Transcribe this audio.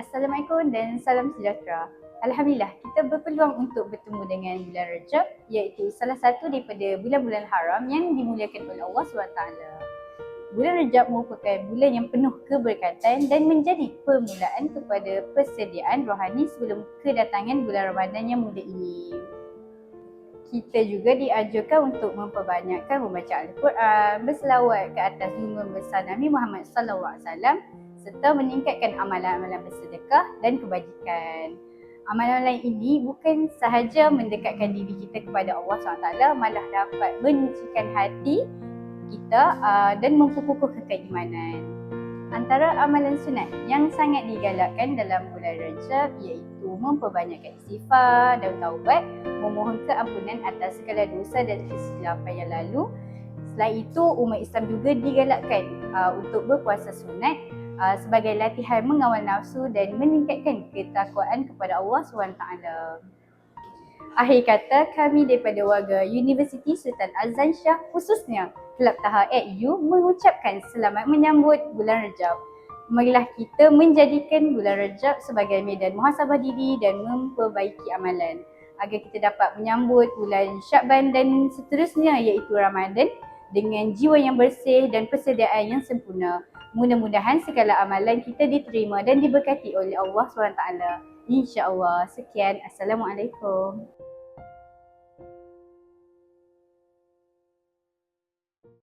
Assalamualaikum dan salam sejahtera. Alhamdulillah, kita berpeluang untuk bertemu dengan bulan Rajab iaitu salah satu daripada bulan-bulan haram yang dimuliakan oleh Allah SWT. Bulan Rajab merupakan bulan yang penuh keberkatan dan menjadi permulaan kepada persediaan rohani sebelum kedatangan bulan Ramadan yang muda ini. Kita juga diajarkan untuk memperbanyakkan membaca Al-Quran, berselawat ke atas junjungan besar Nabi Muhammad SAW serta meningkatkan amalan-amalan bersedekah dan kebajikan. Amalan-amalan ini bukan sahaja mendekatkan diri kita kepada Allah SWT, malah dapat menyucikan hati kita uh, dan memperkukuhkan keimanan. Antara amalan sunat yang sangat digalakkan dalam bulan Rajab iaitu memperbanyakkan istighfar dan taubat, memohon keampunan atas segala dosa dan kesilapan yang lalu. Selain itu, umat Islam juga digalakkan uh, untuk berpuasa sunat uh, sebagai latihan mengawal nafsu dan meningkatkan ketakwaan kepada Allah SWT. Akhir kata, kami daripada warga Universiti Sultan Azlan Shah khususnya Kelab Taha AU mengucapkan selamat menyambut bulan Rejab. Marilah kita menjadikan bulan Rejab sebagai medan muhasabah diri dan memperbaiki amalan agar kita dapat menyambut bulan Syakban dan seterusnya iaitu Ramadan dengan jiwa yang bersih dan persediaan yang sempurna. Mudah-mudahan segala amalan kita diterima dan diberkati oleh Allah SWT. InsyaAllah. Sekian. Assalamualaikum.